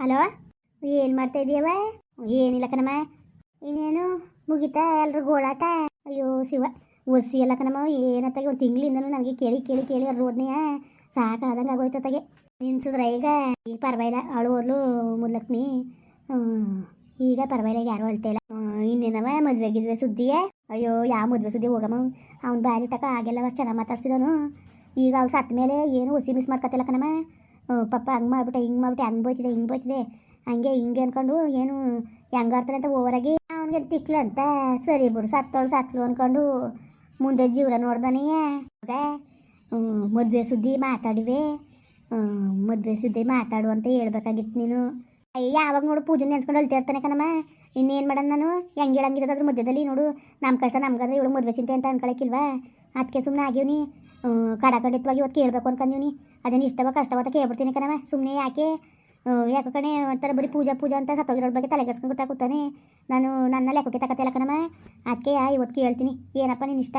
Hello? ಏನು ಮಾಡ್ತಾ ಇದೀಯವ ಏನಿಲ್ಲ ಕಣಮ್ಮ. ಇನ್ನೇನು? ಮುಗಿತಾ ಎಲ್ರು ಗೋಳಾಟ? ಅಯ್ಯೋ ಶಿವ ಒಸಿ ಎಲ್ಲ ಕಣಮ್ಮ, ಏನತ್ತಾಗೆ ಒಂದು ತಿಂಗಳಿಂದನೂ ನನಗೆ ಕೇಳಿ ಕೇಳಿ ಕೇಳಿ ರೋದ್ನೆಯ? ಸಾಕಾದಂಗೆ ಆಗೋಯ್ತತ್ತಾಗೆ ನಿನ್ಸಿದ್ರ ಈಗ? ಈಗ ಪರವಾಗಿಲ್ಲ ಅವಳು ಓದ್ಲು ಮುದ್ಲಕ್ಷ್ಮಿ. ಈಗ ಪರವಾಗಿಲ್ಲ ಯಾರು ಅಳ್ತಾ ಇಲ್ಲ. ಇನ್ನೇನವ ಮದುವೆ ಗಿದ್ವೆ ಸುದ್ದಿಯೇ? ಅಯ್ಯೋ, ಯಾವ ಮದುವೆ ಸುದ್ದಿ ಹೋಗಮ್ಮ? ಅವ್ನು ಬಾರಿ ಟಕ ಆಗೆಲ್ಲ ವರ್ಷ ಚೆನ್ನಾಗಿ ಮಾತಾಡ್ಸಿದನು ಈಗ ಅವ್ಳು ಸತ್ತ ಮೇಲೆ ಏನು ಒಸಿ ಮಿಸ್ ಮಾಡ್ಕೊತಿಲ್ಲ ಕಣಮ್ಮ. ಪಪ್ಪ ಹಂಗೆ ಮಾಡ್ಬಿಟ್ಟೆ, ಹಿಂಗೆ ಮಾಡ್ಬಿಟ್ಟೆ, ಹಂಗೆ ಬೋಯ್ತಿದೆ ಹಿಂಗೆ ಬೋಯ್ತಿದೆ ಹಂಗೆ ಹಿಂಗೆ ಅನ್ಕೊಂಡು ಏನು ಹೆಂಗಾಡ್ತಾನೆ ಅಂತ ಓವರಾಗಿ ಅವನಿಗೆ ತಿಕ್ಲ ಅಂತ ಸರಿ ಬಿಡು, ಸತ್ತೋಳು ಸತ್ಲು ಅನ್ಕೊಂಡು ಮುಂದೆ ಜೀವನ ನೋಡ್ದಾನೆ. ಮದುವೆ ಸುದ್ದಿ ಮಾತಾಡಿವೆ. ಮದುವೆ ಸುದ್ದಿ ಮಾತಾಡು ಅಂತ ಹೇಳ್ಬೇಕಾಗಿತ್ತು ನೀನು. ಅಯ್ಯ ಯಾವಾಗ ನೋಡು ಪೂಜೆ ನೆನ್ಸ್ಕೊಂಡು ಅಳ್ತಿರ್ತಾನೆ ಕಣಮ್ಮ. ಇನ್ನೇನು ಮಾಡೋಣ ನಾನು? ಹೆಂಗೆ ಹೇಳಂಗಿರೋದು ಅದ್ರ ಮಧ್ಯದಲ್ಲಿ ನೋಡು. ನಮ್ಮ ಕಷ್ಟ ನಮ್ಗಾದ್ರೆ ಇವಳು ಮದುವೆ ಚಿಂತೆ ಅಂತ ಅನ್ಕೊಳಕ್ಕಿಲ್ವಾ ಅದಕ್ಕೆ ಸುಮ್ಮನೆ ಆಗ್ಯವನಿ ಕಡಕಡಿತವಾಗಿ ಇವತ್ತು ಕೇಳಬೇಕು ಅನ್ಕೊಂಡೀನಿ ಅದೇನು ಇಷ್ಟವ ಕಷ್ಟವ ಅಂತ ಕೇಳ್ಬಿಡ್ತೀನಿ ಕಣಮ್ಮ ಸುಮ್ಮನೆ ಯಾಕೆ ಯಾಕೆ ಕಣೆ ಒಂಥರ ಬರೀ ಪೂಜಾ ಪೂಜಾ ಅಂತ ಸತ್ತೋಗಿರೋಳ ಬಗ್ಗೆ ತಲೆ ಕೆಡ್ಸ್ಕೊಂಡು ಗೊತ್ತಾಗುತ್ತಾನೆ ನಾನು, ನನ್ನ ಲೆಕ್ಕಕ್ಕೆ ತಗತ್ತಿಲ್ಲ ಕಣಮ್ಮ ಅದಕ್ಕೆ ಇವತ್ತು ಕೇಳ್ತೀನಿ. ಏನಪ್ಪ ನೀನು ಇಷ್ಟ?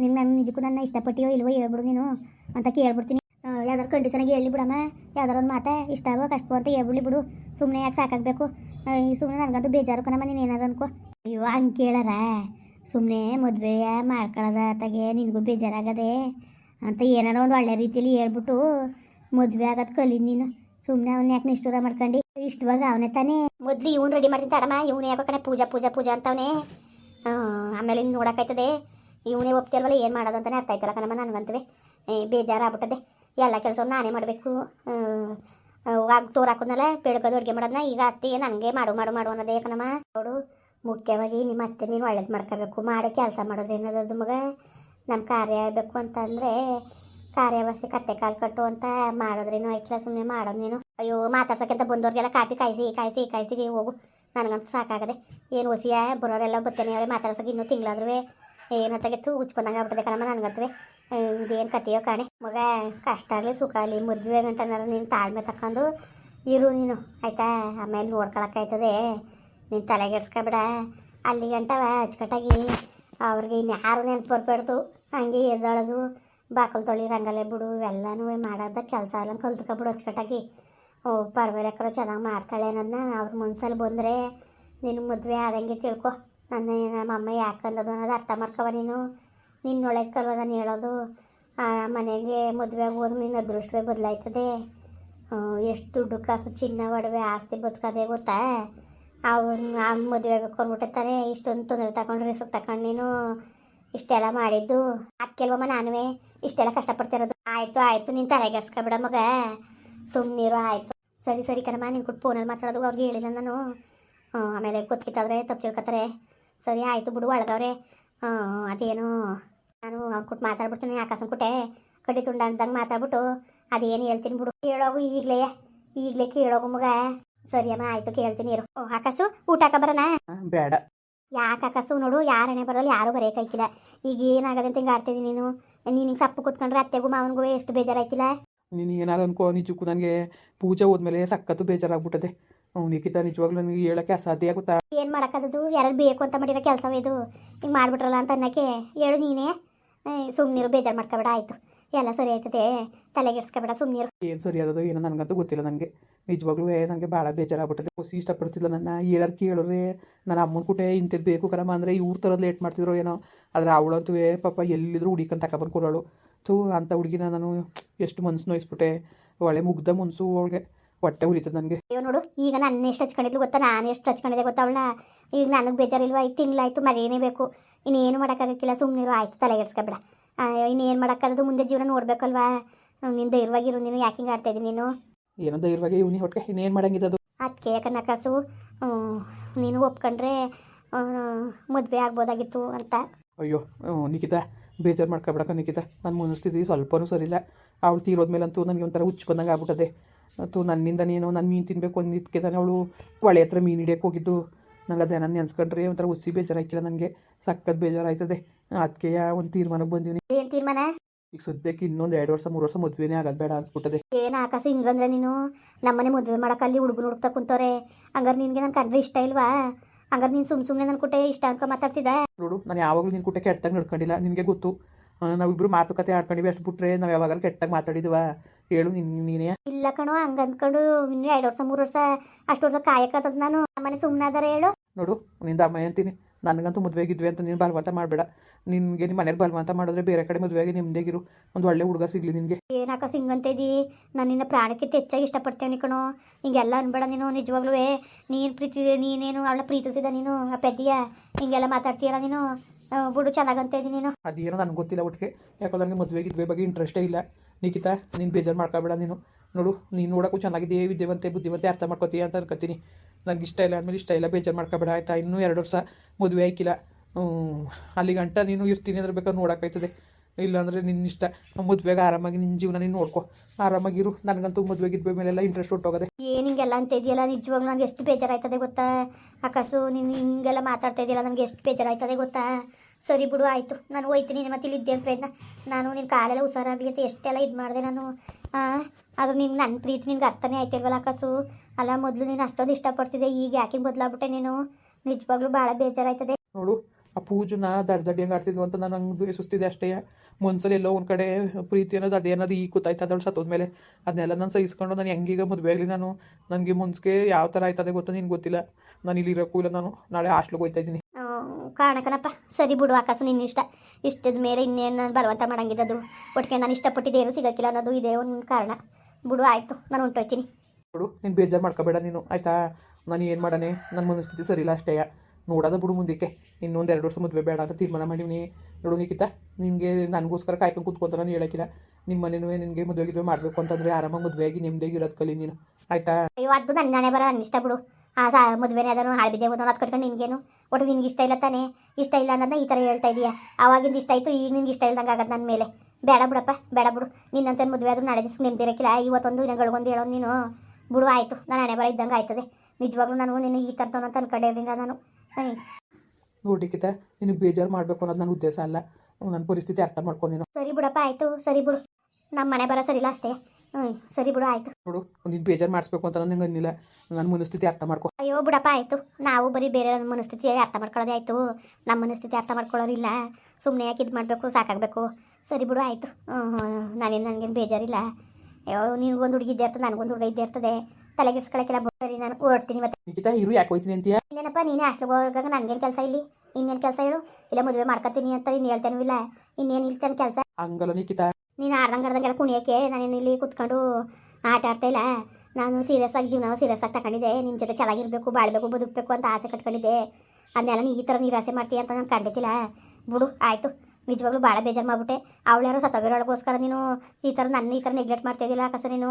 ನಿನ್ನ ನನ್ನ ನಿಜಕ್ಕೂ ನನ್ನ ಇಷ್ಟಪಟ್ಟಿಯೋ ಇಲ್ವೋ ಹೇಳ್ಬಿಡು ನೀನು ಅಂತ ಕೇಳ್ಬಿಡ್ತೀನಿ. ಯಾವ್ದಾರು ಕಂಡೀಷನಾಗಿ ಹೇಳಿ ಬಿಡಮ್ಮ. ಯಾವ್ದಾರು ಒಂದು ಮಾತಾ. ಇಷ್ಟ ಆಗೋ ಕಷ್ಟ ಅಂತ ಹೇಳ್ಬಿಡ್ಲಿ ಬಿಡು. ಸುಮ್ಮನೆ ಯಾಕೆ ಸಾಕಾಗಬೇಕು? ಸುಮ್ಮನೆ ನನಗಂತೂ ಬೇಜಾರು ಕಣಮ್ಮ ನೀನು ಏನಾರು ಅನ್ಕೋ. ಅಯ್ಯೋ, ಹಂಗೆ ಕೇಳಾರ. ಸುಮ್ಮನೆ ಮದುವೆ ಮಾಡ್ಕೊಳ್ಳೋದ ತಗೆ ನಿನಗೂ ಬೇಜಾರಾಗದೆ. ಅಂತ ಏನಾರ ಒಂದು ಒಳ್ಳೆ ರೀತಿಯಲ್ಲಿ ಹೇಳ್ಬಿಟ್ಟು ಮದುವೆ ಆಗೋದು ಕಲಿ ನೀನು. ಸುಮ್ಮನೆ ಅವ್ನ ಯಾಕೆ ನಿಷ್ಠೂರ ಮಾಡ್ಕೊಂಡು? ಇಷ್ಟವಾಗ ಅವನೇ ತಾನೇ. ಮೊದ್ಲು ಇವ್ನು ರೆಡಿ ಮಾಡ್ತೀನಿ ತಡಮ ಇವನೇ ಯಾಕೋ ಕಣೆ ಪೂಜಾ ಪೂಜಾ ಪೂಜಾ ಅಂತವನೇ. ಆಮೇಲೆ ಇನ್ನು ನೋಡೋಕ್ಕಾಯ್ತದೆ ಇವನೇ ಒಪ್ತಿಲ್ವಲ್ಲ ಏನು ಮಾಡೋದು ಅಂತಾನೆ ಅರ್ಥ ಆಯ್ತಲ್ಲ ಕಣಮ್ಮ ನನಗಂತವೆ. ಬೇಜಾರಾಗ್ಬಿಟ್ಟದೆ ಎಲ್ಲ ಕೆಲಸ ನಾನೇ ಮಾಡಬೇಕು. ಆಗ ತೋರಾಕೋದ್ನಲ್ಲ ಬೇಡ್ಕೋದು ಅಡುಗೆ ಮಾಡೋದನ್ನ ಈಗ ಅತ್ತೆ ನನಗೆ ಮಾಡು ಮಾಡು ಮಾಡು ಅನ್ನೋದೇ ಕಣಮ್ಮ. ನೋಡು, ಮುಖ್ಯವಾಗಿ ನಿಮ್ಮ ಅತ್ತೆ ನೀನು ಒಳ್ಳೇದು ಮಾಡ್ಕೋಬೇಕು. ಮಾಡೋ ಕೆಲಸ ಮಾಡೋದ್ರೆ ಏನದ ಮಗ? ನಮ್ಮ ಕಾರ್ಯ ಆಗಬೇಕು ಅಂತಂದರೆ ಕಾರ್ಯವಾಸಿ ಕತ್ತೆ ಕಾಲು ಕಟ್ಟು ಅಂತ ಮಾಡೋದ್ರೇನು ಐಕ್ಲ ಸುಮ್ಮನೆ ಮಾಡೋದು ನೀನು. ಅಯ್ಯೋ, ಮಾತಾಡ್ಸೋಕ್ಕಿಂತ ಬಂದವ್ರಿಗೆಲ್ಲ ಕಾಪಿ ಕಾಯಿಸಿ ಕಾಯಿಸಿ ಕಾಯಿಸಿ ಹೋಗು. ನನಗಂತೂ ಸಾಕಾಗದೆ. ಏನು ಹೊಸಿಯ ಬರೋರೆಲ್ಲ ಬತ್ತೇನೆ ಅವರೇ, ಮಾತಾಡ್ಸೋಕೆ ಇನ್ನೂ ತಿಂಗಳಾದ್ರೂ ಏನಂತಾಗಿತ್ತು ಉಚ್ಕೊಂಡಂಗೆ ಆಗ್ಬಿಟ್ಟದೆ ಕಣಮ್ಮ ನನಗಂತೂ ಇದೇನು ಕತೆಯೋ ಕಾಣೆ. ಮಗ, ಕಷ್ಟ ಆಗಲಿ, ಸುಖ ಆಗಲಿ, ಮದುವೆ ಗಂಟನಾರು ನೀನು ತಾಳ್ಮೆ ತಕೊಂಡು ಇರು ನೀನು. ಆಯಿತಾ? ಆಮೇಲೆ ನೋಡ್ಕೊಳಕ್ಕಾಯ್ತದೆ ನೀನು ತಲೆಗೆಡ್ಸ್ಕೊಬೇಡ ಅಲ್ಲಿ ಗಂಟವ, ಅಚ್ಚುಕಟ್ಟಾಗಿ. ಅವ್ರಿಗೆ ಇನ್ಯಾರು ನೆನ್ಪು ಬರಬಾರ್ದು ಹಂಗೆ ಎದ್ದಾಳೋದು. ಬಾಕಲ್ ತೊಳಿ, ರಂಗಲೆ ಬಿಡು, ಇವೆಲ್ಲನೂ ಮಾಡೋದ ಕೆಲಸ ಎಲ್ಲ ಕಲ್ತ್ಕೊಬಿಡು ಅಚ್ಚುಕಟ್ಟಾಗಿ. ಓ, ಪರವಾಗಿಲ್ಲ ಚೆನ್ನಾಗಿ ಮಾಡ್ತಾಳೆ ಅನ್ನೋದನ್ನ ಅವ್ರ ಮನ್ಸಲ್ಲಿ ಬಂದರೆ ನಿನ್ನ ಮದುವೆ ಆದಂಗೆ ತಿಳ್ಕೊ. ನನ್ನ ನಮ್ಮ ಅಮ್ಮ ಯಾಕಂದದು ಅನ್ನೋದು ಅರ್ಥ ಮಾಡ್ಕೊವ ನೀನು. ನಿನ್ನೊಳಗೆ ಕಲ್ವ ನಾನು ಹೇಳೋದು ಮನೆಗೆ ಮದುವೆ ಹೋದ್ರೆ ನಿನ್ನ ಅದೃಷ್ಟವೇ ಬದಲಾಯ್ತದೆ. ಎಷ್ಟು ದುಡ್ಡು ಕಾಸು ಚಿನ್ನ ಒಡವೆ ಆಸ್ತಿ ಬದುಕೋದೇ ಗೊತ್ತಾ? ಅವ್ನು ಆ ಮದುವೆಗೆ ಕೊಂಡ್ಬಿಟ್ಟಿರ್ತಾರೆ ಇಷ್ಟೊಂದು ತೊಂದರೆ ತಗೊಂಡು ರಿಸ್ಕ್ ತಗೊಂಡು ನೀನು ಇಷ್ಟೆಲ್ಲ ಮಾಡಿದ್ದು. ಅದಕ್ಕೆಲ್ವಮ್ಮ ನಾನುವೇ, ಇಷ್ಟೆಲ್ಲ ಕಷ್ಟಪಡ್ತಿರೋದು. ಆಯಿತು ಆಯಿತು, ನೀನು ತಲೆಗೆಡ್ಸ್ಕೊಬಿಡ ಮಗ. ಸುಮ್ಮನಿರು ಆಯಿತು. ಸರಿ ಸರಿ ಕಣಮ್ಮ, ನೀನು ಕೊಟ್ಟು ಫೋನಲ್ಲಿ ಮಾತಾಡೋದು, ಅವ್ರಿಗೆ ಹೇಳಿಲ್ಲ ನಾನು. ಆಮೇಲೆ ಗೊತ್ತಿತ್ತಾದ್ರೆ ತಪ್ಪು ತಿಳ್ಕೊತಾರೆ. ಸರಿ, ಆಯಿತು ಬಿಡು ಒಳಗವ್ರೆ. ಅದೇನು ನಾನು ಅವ್ನು ಕೊಟ್ಟು ಮಾತಾಡ್ಬಿಡ್ತೀನಿ, ಆಕಾಶನ ಕೊಟ್ಟೆ ಕಡ್ಡಿ ತುಂಡ ಅಂದಂಗೆ ಮಾತಾಡ್ಬಿಟ್ಟು ಅದೇನು ಹೇಳ್ತೀನಿ ಬಿಡು. ಕೇಳೋಗು ಈಗಲೇ ಈಗಲೇ ಕೇಳೋಗು ಮಗ. ಸರಿ ಅಮ್ಮ ಆಯ್ತು ಕೇಳ್ತೀನಿ ಇರು. ಓ ಆಕಾಸು ಊಟ ಹಾಕ ಬರೋಣ? ಬೇಡ. ಯಾಕೆ ಆಕಾಸು ನೋಡು ಯಾರನೇ ಬರೋಲ್ಲ ಯಾರು ಬರೆಯೋಕ್ಕಾಯ್ಕಿಲ್ಲ ಈಗ ಏನಾಗದೆ ಅಂತ ಹಿಂಗೆ ಆಡ್ತಿದ್ದೀನಿ ನೀನು? ನೀನು ಹಿಂಗೆ ಸಪ್ಪು ಕೂತ್ಕೊಂಡ್ರೆ ಅತ್ತೆಗೂ ಮಾವನಿಗೂ ಎಷ್ಟು ಬೇಜಾರಾಯ್ಕಿಲ್ಲ? ನೀನು ಏನಾದ್ರು ಅನ್ಕೋ ನಿಜಕ್ಕೂ ನನಗೆ ಪೂಜೆ ಹೋದ್ಮೇಲೆ ಸಖತ್ತು ಬೇಜಾರಾಗ್ಬಿಟ್ಟದೆ. ನಿಖಿತ ನಿಜವಾಗ್ಲು ನನಗೆ ಹೇಳೋಕ್ಕೆ ಅಸಾಧ್ಯ ಆಗುತ್ತಾ? ಏನು ಮಾಡೋಕ್ಕದು ಯಾರು ಬೇಕು ಅಂತ ಮಾಡಿರೋ ಕೆಲಸವೇ ಇದು? ಹಿಂಗೆ ಮಾಡ್ಬಿಟ್ರಲ್ಲ ಅಂತ ಅನ್ನಕ್ಕೆ ಹೇಳು ನೀನೇ. ಸುಮ್ಮನಿರು ಬೇಜಾರು ಮಾಡ್ಕೋಬೇಡ ಆಯಿತು. ಎಲ್ಲ ಸರಿ ಆಯ್ತದೆ. ತಲೆಗೆಡ್ಸ್ಕೊಬೇಡ ಸುಮ್ಮನೆ ಏನು ಸರಿ ಆದದು ಏನೋ ನನಗಂತೂ ಗೊತ್ತಿಲ್ಲ ನನಗೆ ನಿಜವಾಗ್ಲೂ ನನಗೆ ಭಾಳ ಬೇಜಾರಾಗ್ಬಿಟ್ಟಿದೆ. ಖುಷಿ ಇಷ್ಟಪಡ್ತಿಲ್ಲ ನನ್ನ. ಏನಾರು ಕೇಳಿದ್ರೆ ನನ್ನ ಅಮ್ಮನ ಕುಟೆ ಇಂಥದ್ದು ಬೇಕು ಕರಮ್ಮ ಅಂದರೆ ಇವ್ರ ಥರದ್ದು ಲೇಟ್ ಮಾಡ್ತಿದ್ರು ಏನೋ. ಆದರೆ ಅವಳಂತೂ ಪಾಪ ಎಲ್ಲಿದ್ರು ಹುಡುಕಂತ ತಗೊಬಂದು ಕೊಡೋಳು ಥೂ ಅಂಥ ಹುಡುಗಿನ ನಾನು ಎಷ್ಟು ಮನ್ಸು ನೋಯಿಸ್ಬಿಟ್ಟೆ. ಒಳ್ಳೆ ಮುಗ್ಧ ಮನ್ಸು ಅವಳಿಗೆ. ಹೊಟ್ಟೆ ಉರಿತದೆ ನನಗೆ ಅಯ್ಯೋ ನೋಡು ಈಗ ನಾನು ಎಷ್ಟು ಹಚ್ಕೊಂಡಿದ್ಲು ಗೊತ್ತಾ? ನಾನು ಎಷ್ಟು ಹಚ್ಕೊಂಡಿದ್ದೆ ಗೊತ್ತಾ ಅವಳನ್ನ ಈಗ ನನಗೆ ಬೇಜಾರಿಲ್ವಾ? ಈಗ ತಿಂಗಳಾಯ್ತು ಮರೇನೇ ಬೇಕು. ಇನ್ನೇನು ಮಾಡೋಕ್ಕಾಗಕ್ಕಿಲ್ಲ ಸುಮ್ಮನಿರು ಆಯ್ತು ತಲೆಗೆಡ್ಸ್ಕೊಬೇಡ. ಇನ್ನೇನು ಮಾಡೋಕ್ಕಾಗದು ಮುಂದೆ ಜೀವನ ನೋಡ್ಬೇಕಲ್ವಾ? ನಿನ್ನ ಧೈರ್ಯವಾಗಿರು ನೀನು ಯಾಕೆ ಹಿಂಗೆ ಆಡ್ತಾ ಇದ್ದೀನಿ ನೀನು? ಏನೋ ಧೈರ್ಯವಾಗಿ ಇವ್ನಿ ಹೊಟ್ಟೆ ಇನ್ನೇನು ಮಾಡಂಗಿದ್ದದು ಅದಕ್ಕೆ ಕಾಸು. ನೀನು ಒಪ್ಕೊಂಡ್ರೆ ಮದುವೆ ಆಗ್ಬೋದಾಗಿತ್ತು ಅಂತ. ಅಯ್ಯೋ ನಿಖಿತ ಬೇಜಾರು ಮಾಡ್ಕೊಬಿಡಕ ನಿಖಿತ ನನ್ನ ಮನಸ್ಥಿತಿ ಸ್ವಲ್ಪನೂ ಸರಿಯಿಲ್ಲ. ಅವಳು ತೀರೋದ್ಮೇಲಂತೂ ನನಗೆ ಒಂಥರ ಹುಚ್ಚು ಬಂದಂಗೆ ಆಗ್ಬಿಟ್ಟದೆ. ಮತ್ತು ನನ್ನಿಂದ ನೀನು ನಾನು ಮೀನು ತಿನ್ನಬೇಕು ಅಂದಿದ್ದಕ್ಕೆ ತಾನೆ ಅವಳು ಹೊಳೆ ಹತ್ರ ಮೀನು ಹಿಡಿಯೋಕೆ ಹೋಗಿದ್ದು. ನಂಗೆ ನಾನು ನೆನ್ಸ್ಕೊಂಡ್ರಿ ಒಂಥರ ಹುಸಿ ಬೇಜಾರಾಯ್ಕಿಲ್ಲ ನನಗೆ. ಸಖತ್ ಬೇಜಾರಾಯ್ತದೆ. ಅದಕ್ಕೆ ಒಂದು ತೀರ್ಮಾನಕ್ಕೆ ಬಂದೀನಿ ಏನು ತೀರ್ಮಾನ? ಈಗ ಸದ್ಯಕ್ಕೆ ಇನ್ನೊಂದು ಎರಡು ವರ್ಷ ಮೂರು ವರ್ಷ ಮದುವೆನೇ ಆಗೋದು ಬೇಡ ಅನ್ಸ್ಬಿಟ್ಟದೆ. ಏನು ಆಕಾಶ ಹಿಂಗಂದ್ರೆ ನೀನು? ನಮ್ಮನೆ ಮದುವೆ ಮಾಡೋಕ್ಕಲ್ಲಿ ಹುಡುಗನ ಹುಡುಕ್ತಾ ಕುಂತವ್ರೆ. ಹಂಗಾರೆ ನಿನಗೆ ನನ್ನ ಕಂಡ್ರೆ ಇಷ್ಟ ಇಲ್ವಾ? ಹಂಗಾರೆ ನೀನು ಸುಮ್ಮ ಸುಮ್ಮನೆ ನನ್ನ ಕೊಟ್ಟೆ ಇಷ್ಟ ಅನ್ಕ ಮಾತಾಡ್ತಿದ್ದೆ ನೋಡು ನಾನು ಯಾವಾಗಲೂ ನಿನ್ನ ಕೂಟ ಕೆಟ್ಟಂಗೆ ನಡ್ಕೊಂಡಿಲ್ಲ. ನಿನಗೆ ಗೊತ್ತು. ನಾವಿಬ್ರು ಮಾತುಕತೆ ಆಡ್ಕೊಂಡಿವಿ ಅಷ್ಟು ಬಿಟ್ರೆ ನಾವು ಯಾವಾಗಾರು ಕೆಟ್ಟಾಗಿ ಮಾತಾಡಿದ್ವ? ಹೇಳು ನಿನ್ ಇಲ್ಲ ಕಣೋ ಹಂಗ ಅಂದ್ಕೊಂಡು ಇನ್ನೂ ಎರಡು ವರ್ಷ ಮೂರು ವರ್ಷ ಅಷ್ಟು ವರ್ಷ ಕಾಯಕತ್ತದ ನಾನು. ಮನೆ ಸುಮ್ಮನೆ ಅದಾರ ಹೇಳು. ನೋಡು ನಿಂದ ಅಮ್ಮ ಅಂತೀನಿ. ನನಗಂತೂ ಮದುವೆಗಿದ್ವಿ ಅಂತ ನೀನು ಬಲವಂತ ಮಾಡಬೇಡ. ನಿನಗೆ ನಿಮ್ಮ ಮನೇಲಿ ಬಲವಂತ ಮಾಡಿದ್ರೆ ಬೇರೆ ಕಡೆ ಮದುವೆಯಾಗಿ ನಿಮ್ದೇಗಿರು. ಒಂದು ಒಳ್ಳೆ ಹುಡುಗ ಸಿಗ್ಲಿ ನಿನಗೆ. ಏನಕ್ಕ ಸಿಂಗಂತಿದ್ದಿ ನಾನು ನಿನ್ನ ಪ್ರಾಣಕ್ಕಿಂತ ಹೆಚ್ಚಾಗಿ ಇಷ್ಟಪಡ್ತೇವೆ ಕಣೋ. ಹಿಂಗೆಲ್ಲ ಅನ್ಬೇಡ ನೀನು ನಿಜವಾಗ್ಲೂ ನೀನು ಪ್ರೀತಿ ನೀನೇನು ಅವಳ ಪ್ರೀತಿಸಿದ ನೀನು ಆ ಪೆದ್ದಿಯ? ಹಿಂಗೆಲ್ಲ ಮಾತಾಡ್ತೀಯಲ್ಲ ನೀನು? ಬಿಡು ಚೆನ್ನಾಗಂತ ಇದೀನಿ ನೀನು. ಅದೇನೋ ನನಗೆ ಗೊತ್ತಿಲ್ಲ ಒಟ್ಟಿಗೆ. ಯಾಕಂದ್ರೆ ನನಗೆ ಮದುವೆಗಿದ್ವಿ ಬಗ್ಗೆ ಇಂಟ್ರೆಸ್ಟೇ ಇಲ್ಲ. ನಿಖಿತಾ, ನೀನು ಬೇಜಾರು ಮಾಡ್ಕೊಬೇಡ ನೀನು. ನೋಡು, ನೀನು ನೋಡೋಕ್ಕೂ ಚೆನ್ನಾಗಿದೆ ವಿದ್ಯಾವಂತೆ, ಬುದ್ಧಿವಂತೆ ಅರ್ಥ ಮಾಡ್ಕೋತೀಯ ಅಂತ ಅನ್ಕೋತೀನಿ. ನನಗೆ ಇಷ್ಟ ಇಲ್ಲ ಅಂದಮೇಲೆ ಇಷ್ಟ ಇಲ್ಲ, ಬೇಜಾರು ಮಾಡ್ಕೊಬೇಡ, ಆಯಿತಾ? ಇನ್ನೂ ಎರಡು ವರ್ಷ ಮದುವೆ ಆಯ್ಕಿಲ್ಲ. ಅಲ್ಲಿ ಗಂಟ ನೀನು ಇರ್ತೀನಿ ಅಂದ್ರೆ ಬೇಕಾದ್ರೆ ನೋಡೋಕ್ಕಾಯ್ತದೆ. ಇಲ್ಲಾಂದರೆ ನಿನ್ನ ಇಷ್ಟ ಮದುವೆಗೆ ಆರಾಮಾಗಿ ನಿನ್ನ ಜೀವನ ನೀನು ನೋಡ್ಕೊ. ಆರಾಮಾಗಿರು. ನನಗಂತೂ ಮದುವೆಗಿದ್ವಿ ಮೇಲೆಲ್ಲ ಇಂಟ್ರೆಸ್ಟ್ ಹೊಟ್ಟೋಗದೆ. ಏನು ಹಿಂಗೆಲ್ಲ ಅಂತ ಇದೆಯಲ್ಲ ನಿಜವಾಗ್ಲೂ ನನಗೆ ಎಷ್ಟು ಬೇಜಾರಾಯ್ತದೆ ಗೊತ್ತಾ? ಅಕಸು ನೀನು ಹಿಂಗೆಲ್ಲ ಮಾತಾಡ್ತಾ ಇದೆಯಲ್ಲ ನನಗೆ ಎಷ್ಟು ಬೇಜಾರಾಯ್ತದೆ ಗೊತ್ತಾ? ಸರಿ ಬಿಡು ಆಯಿತು. ನಾನು ಹೋಯ್ತೀನಿ ನಿಮ್ಮ ಮತ್ತೆ ಇಲ್ಲಿದ್ದೇನು ಪ್ರಯತ್ನ? ನಾನು ನಿನ್ನ ಕಾಲೆಲ್ಲ ಹುಷಾರಾಗಲಿ ಅಂತ ಎಷ್ಟೆಲ್ಲ ಇದು ಮಾಡಿದೆ ನಾನು. ಅದು ನಿನ್ನ ನನ್ನ ಪ್ರೀತಿ ನಿನ್ಗೆ ಅರ್ಥನೇ ಆಯ್ತಿಲ್ವಲ್ಲ ಅಕಸು ಅಲ್ಲ ಮೊದಲು ನೀನು ಅಷ್ಟೊಂದು ಇಷ್ಟಪಡ್ತಿದ್ದೆ ಈಗ ಯಾಕೆ ಬದಲಾಗ್ಬಿಟ್ಟೆ ನೀನು? ನಿಜವಾಗ್ಲೂ ಭಾಳ ಬೇಜಾರಾಯ್ತದೆ. ನೋಡು ಆ ಪೂಜನ ದಡ್ ದಡ್ಡಿ ಹಂಗೆ ಆಡ್ತಿದ್ವು ಅಂತ ನಾನು ಹಂಗೆ ಸುಸ್ತಿದೆ ಅಷ್ಟೇ. ಮನ್ಸಲ್ಲಿ ಎಲ್ಲೋ ಒಂದು ಕಡೆ ಪ್ರೀತಿ ಅನ್ನೋದು ಅದೇನದು ಈ ಕೂತಾಯ್ತು. ಅದಳು ಸತ್ತೋದ್ಮೇಲೆ ಅದನ್ನೆಲ್ಲ ನಾನು ಸಹಿಸ್ಕೊಂಡು ನಾನು ಹೆಂಗೀಗ ಮದುವೆ ಆಗಲಿ ನಾನು. ನನಗೆ ಮುನ್ಸ್ಗೆ ಯಾವ ಥರ ಆಯ್ತದೆ ಗೊತ್ತಾ ನಿನ್ಗೆ ಗೊತ್ತಿಲ್ಲ. ನಾನು ಇಲ್ಲಿ ಇರೋಕ್ಕೂ ಇಲ್ಲ ನಾನು. ನಾಳೆ ಹಾಸ್ಟ್ಲಿಗೆ ಹೋಗ್ತಾ ಇದ್ದೀನಿ. ಕಾಣಕನಪ್ಪ ಸರಿ ಬಿಡು ಆಕಾಶ ನಿನ್ನ ಇಷ್ಟ. ಇಷ್ಟದ ಮೇಲೆ ಇನ್ನೇನು ನಾನು ಬಲವಂತ ಮಾಡಂಗಿದ್ದದು ಒಟ್ಟಿಗೆ ನಾನು ಇಷ್ಟಪಟ್ಟಿದ್ದು ಏನು ಸಿಗೋಕ್ಕಿಲ್ಲ ಅನ್ನೋದು ಇದೇ ಒಂದು ಕಾರಣ. ಬಿಡು ಆಯಿತು. ನಾನು ಹೊಂಟೋಯ್ತೀನಿ. ಬಿಡು ನೀನು ಬೇಜಾರು ಮಾಡ್ಕೋಬೇಡ ನೀನು. ಆಯ್ತಾ? ನಾನು ಏನು ಮಾಡಾನೆ ನನ್ನ ಮನಸ್ಥಿತಿ ಸರಿ ಇಲ್ಲ ಅಷ್ಟೇ. ನೋಡೋದ ಬಿಡು ಮುಂದಕ್ಕೆ. ಇನ್ನೊಂದು ಎರಡು ವರ್ಷ ಮದುವೆ ಬೇಡ ಅಂತ ತೀರ್ಮಾನ ಮಾಡೀನಿ ನೋಡು ನಿಖಿತ ನಿಮಗೆ ನನಗೋಸ್ಕರ ಕಾಯ್ಕೊಂಡು ಕೂತ್ಕೊತಾರ ನಾನು ಹೇಳೋಕ್ಕಿಲ್ಲ ನಿಮ್ಮ ಮನೇನೂ ನಿನಗೆ ಮದುವೆ ಗಿದ್ವೆ ಮಾಡಬೇಕು ಅಂತಂದರೆ ಆರಾಮಾಗಿ ಆಗಿ ನಿಮ್ದೇ ಇರೋದು ಕಲಿ ನೀನು. ಆಯಿತಾ? ಇವತ್ತು ನನ್ನ ನಾನೇ ಬರೋ ನನ್ನ ಇಷ್ಟ ಬಿಡು. ಆ ಸಾ ಮದುವೆನೇ ಅದನ್ನು ಅದು ಕಟ್ಕೊಂಡು ನಿನ್ಗೇನು? ಒಟ್ಟು ನಿನ್ಗೆ ಇಷ್ಟ ಇಲ್ಲ ತಾನೇ? ಇಷ್ಟ ಇಲ್ಲ ಅನ್ನೋದನ್ನ ಈ ಥರ ಹೇಳ್ತಾ ಇದೀಯಾ? ಆವಾಗಿಂದ ಇಷ್ಟ ಆಯಿತು, ಈಗ ನಿನ್ಗೆ ಇಷ್ಟ ಇಲ್ದಂಗೆ ಆಗತ್ತೆ ನನ್ನ ಮೇಲೆ. ಬೇಡ ಬಿಡಪ್ಪ, ಬೇಡ ಬಿಡು. ನಿನ್ನಂತ ಮದುವೆ ಆದ್ರೂ ನಾಳೆ ದಿವಸ ನೆಮ್ಮದಿರಕ್ಕಿಲ್ಲ ಇವತ್ತೊಂದು ದಿನಗಳಿಗೊಂದು ಹೇಳೋ ನೀನು. ಬಿಡು, ಆಯಿತು. ನಾನು ಹಣೆ ಬರ ಇದ್ದಂಗೆ ಆಯ್ತದೆ. ನಿಜವಾಗ್ಲೂ ನಾನು ನೀನು ಈ ಅಂತ ಅನ್ಕೊಂಡಿರಲಿಲ್ಲ ನಾನು. ಹ್ಮ್. ಹುಡುಕಿತ ನಿನಗೆ ಬೇಜಾರು ಮಾಡಬೇಕು ಅನ್ನೋದು ನನ್ನ ಉದ್ದೇಶ ಅಲ್ಲ. ನನ್ನ ಪರಿಸ್ಥಿತಿ ಅರ್ಥ ಮಾಡ್ಕೊ ನೀನು. ಸರಿ ಬಿಡಪ್ಪ ಆಯಿತು. ಸರಿ ಬಿಡು. ನಮ್ಮ ಮನೆ ಬರೋ ಸರಿಲ್ಲ ಅಷ್ಟೇ. ಹ್ಞೂ ಸರಿ ಬಿಡು ಆಯ್ತು. ನೋಡು ನೀನು ಬೇಜಾರು ಮಾಡಿಸ್ಬೇಕು ಅಂತ ನನಗೆ ಅನ್ನಿಲ್ಲ. ನನ್ನ ಮನಸ್ಥಿತಿ ಅರ್ಥ ಮಾಡ್ಕೊ. ಅಯ್ಯೋ ಬಿಡಪ್ಪ ಆಯಿತು. ನಾವು ಬರೀ ಬೇರೆ ಮನಸ್ಥಿತಿ ಅರ್ಥ ಮಾಡ್ಕೊಳ್ಳೋದೇ ಆಯಿತು. ನಮ್ಮ ಮನಸ್ಥಿತಿ ಅರ್ಥ ಮಾಡ್ಕೊಳ್ಳೋರಿಲ್ಲ. ಸುಮ್ಮನೆ ಯಾಕೆ ಇದು ಮಾಡಬೇಕು? ಸಾಕಾಗಬೇಕು. ಸರಿ ಬಿಡು ಆಯಿತು. ನಾನೇನು ನನಗೇನು ಬೇಜಾರಿಲ್ಲ. ಅಯ್ಯೋ ನಿನಗೊಂದು ಹುಡುಗಿ ಇದ್ದೇ ಇರ್ತದೆ ನನಗೊಂದು ಹುಡುಗ ಇದ್ದೇ ಇರ್ತದೆ. ತಲೆಗೆಡ್ಸ್ಕೊಳಕ್ಕೆಲ್ಲ ಸರಿ ನಾನು ಓಡ್ತೀನಿ ಮತ್ತೆ. ನಿಖಿತ ಇರು ಯಾಕೆ ಹೋಯ್ತೀನಿ ಅಂತೀಯ? ಇನ್ನೇನಪ್ಪ ನೀನೇ ಹಾಸ್ಟ್ಲಿಗೆ ಹೋಗಾಗ ನನಗೇನು ಕೆಲಸ ಇಲ್ಲಿ? ಇನ್ನೇನು ಕೆಲಸ ಹೇಳು? ಇಲ್ಲ ಮದುವೆ ಮಾಡ್ಕೊತೀನಿ ಅಂತ ನೀನು ಹೇಳ್ತೇನೂ ಇಲ್ಲ. ಇನ್ನೇನು ಇಲ್ತಾನೆ ಕೆಲಸ? ಹಂಗಲ್ಲ ನಿಖಿತ ನೀನು ಆಡ್ದಂಗೆ ಆಡ್ದಂಗೆಲ್ಲ ಕುಣಿಯೋಕ್ಕೆ ನಾನೇನು ಇಲ್ಲಿ ಕುತ್ಕೊಂಡು ಆಟ ಆಡ್ತಾ ಇಲ್ಲ. ನಾನು ಸೀರಿಯಸ್ ಆಗಿ ಜೀವನ ಸೀರಿಯಸ್ ಆಗಿ ತಗೊಂಡಿದ್ದೆ. ನಿನ್ನ ಜೊತೆ ಚೆನ್ನಾಗಿರ್ಬೇಕು ಬಾಳ್ಬೇಕು ಬದುಕಬೇಕು ಅಂತ ಆಸೆ ಕಟ್ಕೊಂಡಿದ್ದೆ. ಅದನ್ನೆಲ್ಲ ನೀ ಈ ಥರ ನಿರಾಸೆ ಮಾಡ್ತೀಯ ಅಂತ ನಾನು ಕಂಡಿದ್ದಿಲ್ಲ. ಬಿಡು ಆಯಿತು. ನಿಜವಾಗ್ಲೂ ಭಾಳ ಬೇಜಾರು ಮಾಡ್ಬಿಟ್ಟೆ. ಅವಳ್ಯಾರು ಸತ್ತೋಗಿರೋಳಗೋಸ್ಕರ ನೀನು ಈ ಥರ ನನ್ನ ಈ ಥರ ನೆಗ್ಲೆಕ್ಟ್ ಮಾಡ್ತಾ ಇದ್ದಿಲ್ಲ ಕಸ ನೀನು.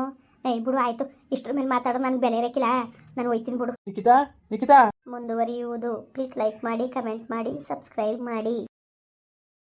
ಏಯ್ ಬಿಡು ಆಯ್ತು. ಇಷ್ಟರ ಮೇಲೆ ಮಾತಾಡೋ ನನಗೆ ಬೆಲೆ ಇರಕ್ಕಿಲ್ಲ ನಾನು ಹೋಯ್ತೀನಿ ಬಿಡು. ನಿಖಿತಾ ನಿಖಿತಾ ಮುಂದುವರಿಯುವುದು. ಪ್ಲೀಸ್ ಲೈಕ್ ಮಾಡಿ ಕಮೆಂಟ್ ಮಾಡಿ ಸಬ್ಸ್ಕ್ರೈಬ್ ಮಾಡಿ.